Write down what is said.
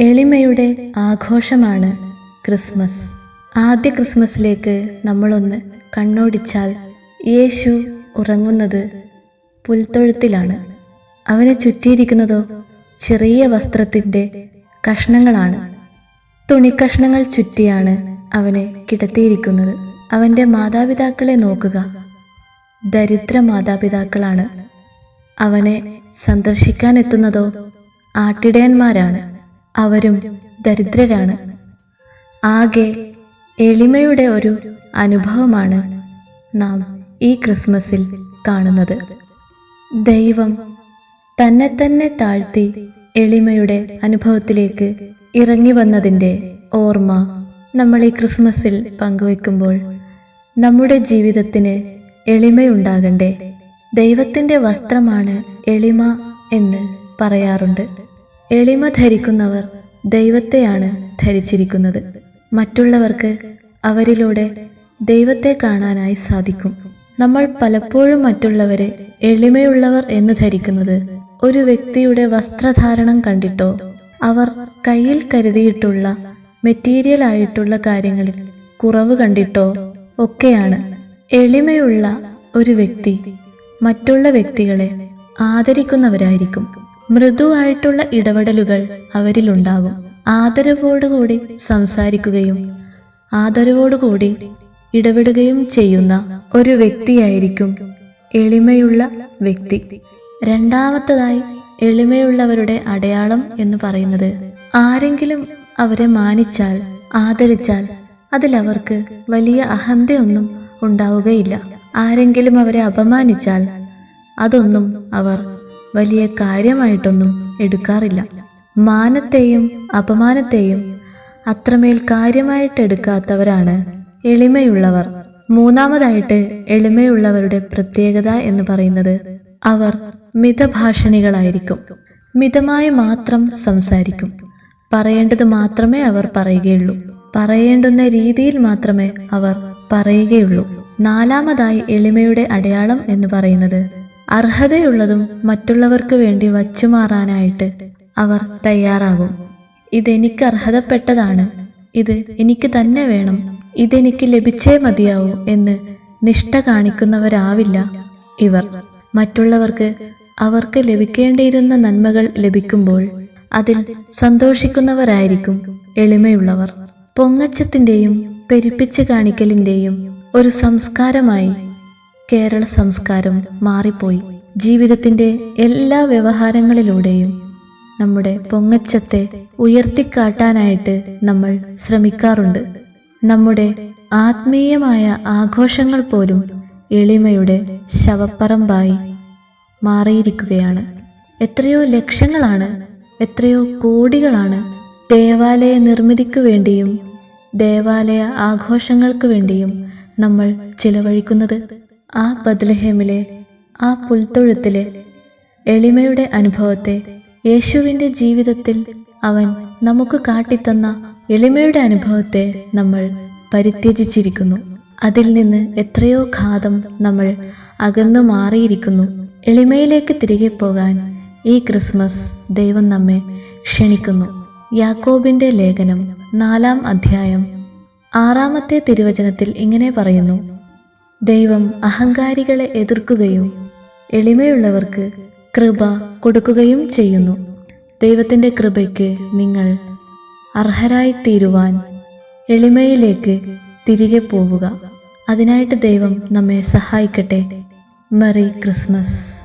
എളിമയുടെ ആഘോഷമാണ് ക്രിസ്മസ്. ആദ്യ ക്രിസ്മസിലേക്ക് നമ്മളൊന്ന് കണ്ണോടിച്ചാൽ യേശു ഉറങ്ങുന്നത് പുൽത്തൊഴുത്തിലാണ്. അവനെ ചുറ്റിയിരിക്കുന്നതോ ചെറിയ വസ്ത്രത്തിന്റെ കഷ്ണങ്ങളാണ്. തുണിക്കഷ്ണങ്ങൾ ചുറ്റിയാണ് അവനെ കിടത്തിയിരിക്കുന്നത്. അവന്റെ മാതാപിതാക്കളെ നോക്കുക. ദരിദ്ര മാതാപിതാക്കളാണ്. അവനെ സന്ദർശിക്കാൻ എത്തുന്നതോ ആട്ടിടയന്മാരാണ്. അവരും ദരിദ്രരാണ്. ആകെ എളിമയുടെ ഒരു അനുഭവമാണ് നാം ഈ ക്രിസ്മസിൽ കാണുന്നത്. ദൈവം തന്നെ തന്നെ താഴ്ത്തി എളിമയുടെ അനുഭവത്തിലേക്ക് ഇറങ്ങി വന്നതിന്റെ ഓർമ്മ നമ്മൾ ഈ ക്രിസ്മസിൽ പങ്കുവെക്കുമ്പോൾ നമ്മുടെ ജീവിതത്തിന് എളിമയുണ്ടാകണ്ടേ. ദൈവത്തിന്റെ വസ്ത്രമാണ് എളിമ എന്ന് പറയാറുണ്ട്. എളിമ ധരിക്കുന്നവർ ദൈവത്തെയാണ് ധരിച്ചിരിക്കുന്നത്. മറ്റുള്ളവർക്ക് അവരിലൂടെ ദൈവത്തെ കാണാനായി സാധിക്കും. നമ്മൾ പലപ്പോഴും മറ്റുള്ളവരെ എളിമയുള്ളവർ എന്ന് ധരിക്കുന്നത് ഒരു വ്യക്തിയുടെ വസ്ത്രധാരണം കണ്ടിട്ടോ അവർ കയ്യിൽ കരുതിയിട്ടുള്ള മെറ്റീരിയൽ ആയിട്ടുള്ള കാര്യങ്ങളിൽ കുറവ് കണ്ടിട്ടോ ഒക്കെയാണ്. എളിമയുള്ള ഒരു വ്യക്തി മറ്റുള്ള വ്യക്തികളെ ആദരിക്കുന്നവരായിരിക്കും. മൃദുവായിട്ടുള്ള ഇടപെടലുകൾ അവരിലുണ്ടാകും. ആദരവോടുകൂടി സംസാരിക്കുകയും ആദരവോടുകൂടി ഇടപെടുകയും ചെയ്യുന്ന ഒരു വ്യക്തിയായിരിക്കും എളിമയുള്ള വ്യക്തി. രണ്ടാമത്തതായി എളിമയുള്ളവരുടെ അടയാളം എന്ന് പറയുന്നത് ആരെങ്കിലും അവരെ മാനിച്ചാൽ ആദരിച്ചാൽ അതിലവർക്ക് വലിയ അഹന്തയൊന്നും ഉണ്ടാവുകയില്ല. ആരെങ്കിലും അവരെ അപമാനിച്ചാൽ അതൊന്നും അവർ വലിയ കാര്യമായിട്ടൊന്നും എടുക്കാറില്ല. മാനത്തെയും അപമാനത്തെയും അത്രമേൽ കാര്യമായിട്ട് എടുക്കാത്തവരാണ് എളിമയുള്ളവർ. മൂന്നാമതായിട്ട് എളിമയുള്ളവരുടെ പ്രത്യേകത എന്ന് പറയുന്നത് അവർ മിതഭാഷണികളായിരിക്കും. മിതമായി മാത്രം സംസാരിക്കും. പറയേണ്ടത് മാത്രമേ അവർ പറയുകയുള്ളൂ. പറയേണ്ടുന്ന രീതിയിൽ മാത്രമേ അവർ പറയുകയുള്ളൂ. നാലാമതായി എളിമയുടെ അടയാളം എന്ന് പറയുന്നത് അർഹതയുള്ളതും മറ്റുള്ളവർക്ക് വേണ്ടി വച്ചുമാറാനായിട്ട് അവർ തയ്യാറാകും. ഇതെനിക്ക് അർഹതപ്പെട്ടതാണ്. ഇത് എനിക്ക് തന്നെ വേണം. ഇതെനിക്ക് ലഭിച്ചേ മതിയാവൂ എന്ന് നിഷ്ഠ കാണിക്കുന്നവരാവില്ല ഇവർ. മറ്റുള്ളവർക്ക് അവർക്ക് ലഭിക്കേണ്ടിയിരുന്ന നന്മകൾ ലഭിക്കുമ്പോൾ അതിൽ സന്തോഷിക്കുന്നവരായിരിക്കും എളിമയുള്ളവർ. പൊങ്ങച്ചത്തിന്റെയും പെരുപ്പിച്ച് കാണിക്കലിന്റെയും ഒരു സംസ്കാരമായി കേരള സംസ്കാരം മാറിപ്പോയി. ജീവിതത്തിന്റെ എല്ലാ വ്യവഹാരങ്ങളിലൂടെയും നമ്മുടെ പൊങ്ങച്ചത്തെ ഉയർത്തിക്കാട്ടാനായിട്ട് നമ്മൾ ശ്രമിക്കാറുണ്ട്. നമ്മുടെ ആത്മീയമായ ആഘോഷങ്ങൾ പോലും എളിമയുടെ ശവപ്പറമ്പായി മാറിയിരിക്കുകയാണ്. എത്രയോ ലക്ഷങ്ങളാണ് എത്രയോ കോടികളാണ് ദേവാലയ നിർമ്മിതിക്കു വേണ്ടിയും ദേവാലയ ആഘോഷങ്ങൾക്ക് വേണ്ടിയും നമ്മൾ ചിലവഴിക്കുന്നത്. ആ ബദ്ലഹേമിലെ ആ പുൽത്തൊഴുത്തിലെ എളിമയുടെ അനുഭവത്തെ യേശുവിന്റെ ജീവിതത്തിൽ അവൻ നമുക്ക് കാട്ടിത്തന്ന എളിമയുടെ അനുഭവത്തെ നമ്മൾ പരിത്യജിച്ചിരിക്കുന്നു. അതിൽ നിന്ന് എത്രയോ ഘാതം നമ്മൾ അകന്നു മാറിയിരിക്കുന്നു. എളിമയിലേക്ക് തിരികെ പോകാൻ ഈ ക്രിസ്മസ് ദൈവം നമ്മെ ക്ഷണിക്കുന്നു. യാക്കോബിന്റെ ലേഖനം നാലാം അധ്യായം ആറാമത്തെ തിരുവചനത്തിൽ ഇങ്ങനെ പറയുന്നു. ദൈവം അഹങ്കാരികളെ എതിർക്കുകയും എളിമയുള്ളവർക്ക് കൃപ കൊടുക്കുകയും ചെയ്യുന്നു. ദൈവത്തിന്റെ കൃപയ്ക്ക് നിങ്ങൾ അർഹരായി തീരുവാൻ എളിമയിലേക്ക് തിരികെ പോവുക. അതിനായിട്ട് ദൈവം നമ്മെ സഹായിക്കട്ടെ. Merry Christmas.